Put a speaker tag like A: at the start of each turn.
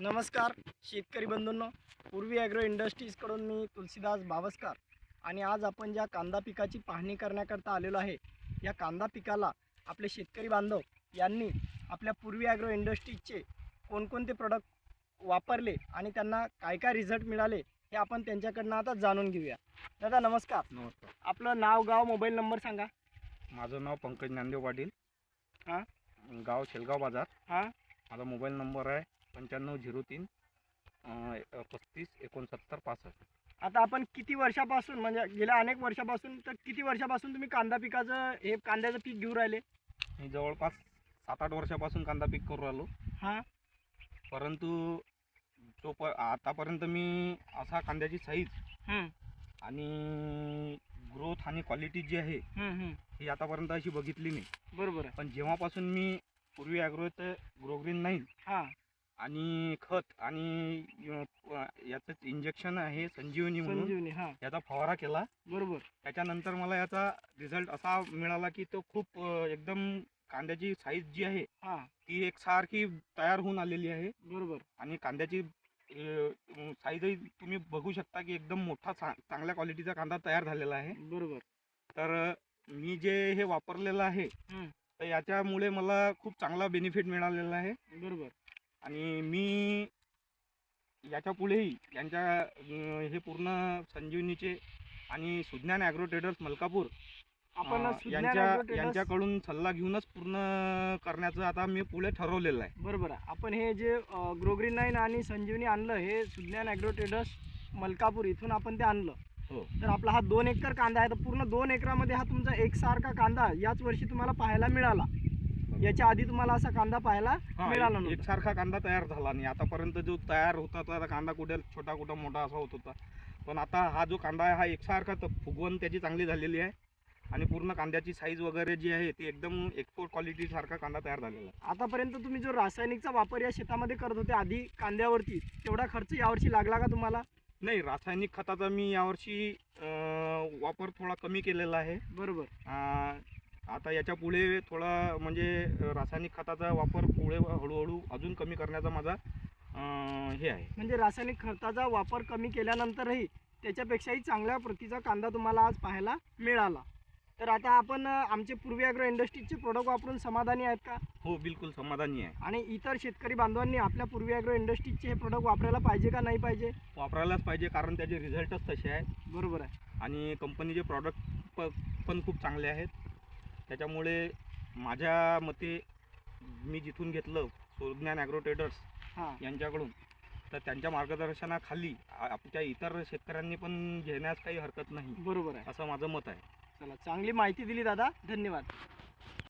A: नमस्कार शेतकरी बंधूंनो. पूर्वी ॲग्रो इंडस्ट्रीजकडून मी तुलसीदास बावस्कर आणि आज आपण ज्या कांदा पिकाची पाहणी करण्याकरता आलेलो आहे या कांदा पिकाला आपले शेतकरी बांधव यांनी आपल्या पूर्वी ॲग्रो इंडस्ट्रीजचे कोणकोणते प्रोडक्ट वापरले आणि त्यांना काय काय रिझल्ट मिळाले हे आपण त्यांच्याकडनं आता जाणून घेऊया. दादा नमस्कार.
B: नमस्कार.
A: आपलं नाव गाव मोबाईल नंबर सांगा.
B: माझं नाव पंकज ज्ञानदेव पाटील.
A: हां.
B: गाव शेलगाव बाजार.
A: हां.
B: माझा मोबाईल नंबर आहे पंच्याण्णव झिरो तीन पस्तीस एकोणसत्तर पासष्ट.
A: आता आपण किती वर्षापासून म्हणजे गेल्या अनेक वर्षापासून तर किती वर्षापासून तुम्ही कांदा पिकाचं हे कांद्याचं पीक घेऊन राहिले?
B: मी जवळपास सात आठ वर्षापासून कांदा पीक करू राहिलो.
A: हां.
B: परंतु तो प आतापर्यंत मी असा कांद्याची साईज आणि ग्रोथ आणि क्वालिटी जी आहे
A: हं,
B: आतापर्यंत अशी बघितली नाही.
A: बरोबर
B: पण जेव्हापासून मी पूर्वी ॲग्रोचं ग्रोग्रीन नाईन
A: हां.
B: आणि खत आणि याचं इंजेक्शन आहे संजीवनी म्हणून.
A: संजीवनी हां.
B: याचा फवारा केला.
A: बरोबर.
B: त्याच्यानंतर मला याचा रिझल्ट असा मिळाला की तो खूप अं, एकदम कांद्याची साईज जी आहे
A: हां.
B: ती एकसारखी तयार होऊन आलेली आहे.
A: बरोबर.
B: आणि कांद्याची साईजही तुम्ही बघू शकता की एकदम मोठा चा चांगल्या क्वालिटीचा कांदा तयार झालेला आहे.
A: बरोबर.
B: तर अं, मी जे हे वापरलेलं आहे
A: हं.
B: तर याच्यामुळे मला खूप चांगला बेनिफिट मिळालेला आहे.
A: बरोबर.
B: याच्या पुढेही यांच्या हे पूर्ण संजीवनीचे आणि सुज्ञान ॲग्रो ट्रेडर्स मलकापूर
A: आपण
B: यांच्या यांच्याकडून सल्ला घेऊनच पूर्ण करण्याचं आता मी पुढे ठरवलेलं आहे.
A: बरोबर आहे. आपण हे जे ग्रोग्रीन नाईन आणि संजीवनी आणलं हे सुज्ञान ॲग्रो ट्रेडर्स मलकापूर इथून आपण ते आणलं.
B: हो.
A: तर आपला हा दोन एकर कांदा आहे. तर पूर्ण दोन एकरामध्ये हा तुमचा एकसारखा कांदा याच वर्षी तुम्हाला पाहायला मिळाला. याच्या आधी तुम्हाला असा कांदा पाहायला मिळाला
B: एक-
A: नव्हता.
B: एकसारखा कांदा तयार झाला नाही. आतापर्यंत जो तयार होता तो कांदा कुठे छोटा कुठं मोठा असा होत होता. पण आता हा जो कांदा आहे हा एकसारखा फुगवण त्याची चांगली झालेली आहे. आणि पूर्ण कांद्याची साईज वगैरे जी आहे ती एकदम एक्सपोर्ट क्वालिटी सारखा कांदा तयार झालेला आहे.
A: आतापर्यंत तुम्ही जो रासायनिकचा वापर या शेतामध्ये करत होते आधी कांद्यावरती तेवढा खर्च यावर्षी लागला का तुम्हाला?
B: नाही रासायनिक खताचा मी यावर्षी वापर थोडा कमी केलेला आहे.
A: बरोबर.
B: आता याच्यापुढे थोडा म्हणजे रासायनिक खताचा वापर पुढे हळूहळू अजून कमी करण्याचा माझा हे आहे.
A: म्हणजे रासायनिक खताचा वापर कमी केल्यानंतरही त्याच्यापेक्षाही चांगल्या प्रतीचा कांदा तुम्हाला आज पाहायला मिळाला. तर आता आपण आमचे पूर्वी ॲग्रो इंडस्ट्रीजचे प्रोडक्ट वापरून समाधानी आहेत का?
B: हो बिलकुल समाधानी आहे.
A: आणि इतर शेतकरी बांधवांनी आपल्या पूर्वी ॲग्रो इंडस्ट्रीजचे हे प्रोडक्ट वापरायला पाहिजे का नाही पाहिजे?
B: वापरायलाच पाहिजे कारण त्याचे रिझल्टच तसे आहेत.
A: बरोबर आहे.
B: आणि कंपनीचे प्रॉडक्ट पण खूप चांगले आहेत. त्याच्यामुळे माझ्या मते मी जिथून घेतलं सुज्ञान ॲग्रो ट्रेडर्स
A: हां.
B: यांच्याकडून तर त्यांच्या मार्गदर्शनाखाली आमच्या इतर शेतकऱ्यांनी पण घेण्यास काही हरकत नाही.
A: बरोबर आहे.
B: असं माझं मत आहे.
A: चला चांगली माहिती दिली दादा. धन्यवाद.